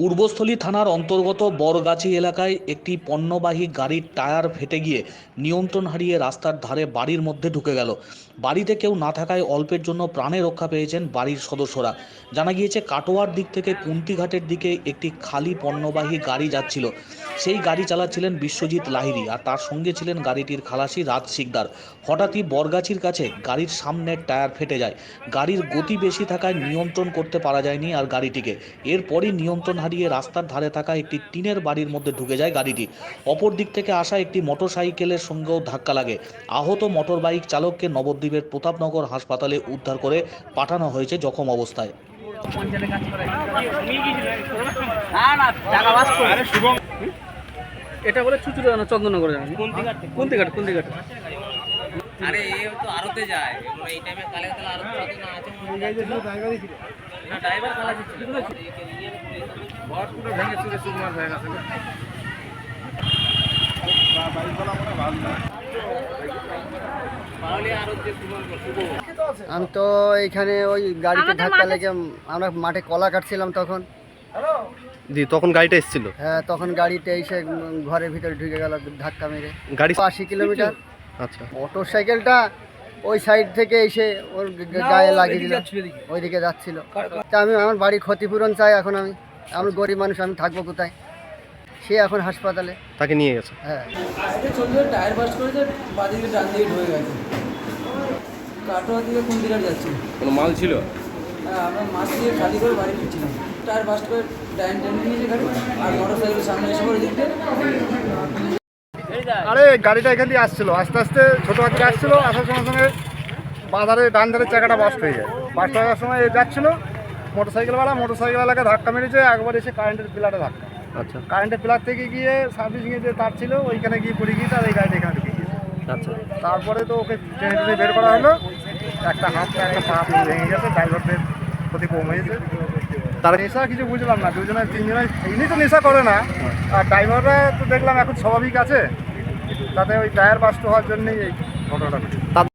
পূর্বস্থলী থানার অন্তর্গত বরগাছি এলাকায় একটি পণ্যবাহী গাড়ির টায়ার ফেটে গিয়ে নিয়ন্ত্রণ হারিয়ে রাস্তার ধারে বাড়ির মধ্যে ঢুকে গেল। বাড়িতে কেউ না থাকায় অল্পের জন্য প্রাণে রক্ষা পেয়েছেন বাড়ির সদস্যরা। জানা গিয়েছে, কাটোয়ার দিক থেকে কুন্তিঘাটের দিকে একটি খালি পণ্যবাহী গাড়ি যাচ্ছিল। সেই গাড়ি চালাচ্ছিলেন বিশ্বজিৎ লাহিড়ী আর তার সঙ্গে ছিলেন গাড়িটির খালাসি রাজ শিকদার। হঠাৎই বরগাছির কাছে গাড়ির সামনের টায়ার ফেটে যায়। গাড়ির গতি বেশি থাকায় নিয়ন্ত্রণ করতে পারা যায়নি আর গাড়িটিকে। এরপরই নিয়ন্ত্রণ হারিয়ে রাস্তার ধারে থাকা একটি টিনের বাড়ির মধ্যে ঢুকে যায় গাড়িটি। অপর দিক থেকে আসা একটি মোটরসাইকেলের সঙ্গেও ধাক্কা লাগে। আহত মোটর বাইক চালককে নবদ্বীপের প্রতাপনগর হাসপাতালে উদ্ধার করে পাঠানো হয়েছে জখম অবস্থায়। এটা বলে চুচুড়ে না, চন্দননগরে যাবে কোনটি ঘাট কোনটি ঘাট আরে এ তো আরতে যায়। এগুলো এই টাইমে কালে কালে আরতে কত না আছে মনে হয় না। ড্রাইভার কালা ছিল তাহলে আরও যে তোমার শুভ আমি তো এইখানে ওই গাড়িতে ধাক্কা লেগে আমরা মাঠে কলা কাটছিলাম তখন। জি তখন গাড়িটা এসেছিল? হ্যাঁ তখন গাড়িতে এসে ঘরের ভিতরে ঢুকে গেল ধাক্কা মেরে। গাড়ি আশি কিলোমিটার। আচ্ছা। মোটর সাইকেলটা ওই সাইড থেকে এসে ওর গায়ে লাগিয়ে দিল। ওইদিকে যাচ্ছিল। তা আমি আমার বাড়ির ক্ষতিপূরণ চাই এখন আমি। আমি গরিব মানুষ আমি থাকব কোথায়? সে এখন হাসপাতালে। তাকে নিয়ে গেছে। হ্যাঁ। টায়ার বাস্ট করেছে বাদিকে ডান দিকে ঢুকে গেছে। কাটোয়া দিকে কোন দিকে যাচ্ছি? কোনো মাল ছিল? হ্যাঁ আমরা মাছ দিয়ে খালি করে বাড়ি ফিরছিলাম। টায়ার বাস্ট করে ডাইন টেনে নিয়েছে গাড়ি আর মোটর সাইকেল সামনে এসে পড়ে আরে গাড়িটা এখান দিয়ে আসছিল। আস্তে আস্তে ছোটো হাতিটা আসছিল আসার সঙ্গে সঙ্গে বাজারে ডান ধারের চাকাটা বাস্ট হয়ে যায়। বাস্ট হওয়ার সময় এ যাচ্ছিল মোটর সাইকেলওয়ালা মোটর সাইকেলওয়ালাকে ধাক্কা মেরেছে একবার এসে কারেন্টের পিলারে ধাক্কা। আচ্ছা। কারেন্টের পিলার থেকে গিয়ে সার্ভিসিংয়ে যে তার ছিল ওইখানে গিয়ে পড়ে গিয়ে তার এই গাড়িটা এখানে ঢুকে গিয়েছে আচ্ছা। তারপরে তো ওকে ট্রেনে টেনে বের করা হলো। একটা হাত একটা পা ভেঙে গেছে ড্রাইভারদের ক্ষতি কম হয়েছে। তার নেশা কিছু বুঝলাম না দুজনে তিনজনে এমনি তো নেশা করে না। আর ড্রাইভাররা তো দেখলাম এখন স্বাভাবিক আছে। তাতে ওই টায়ার বাস্ট হওয়ার জন্যই এই ঘটনাটা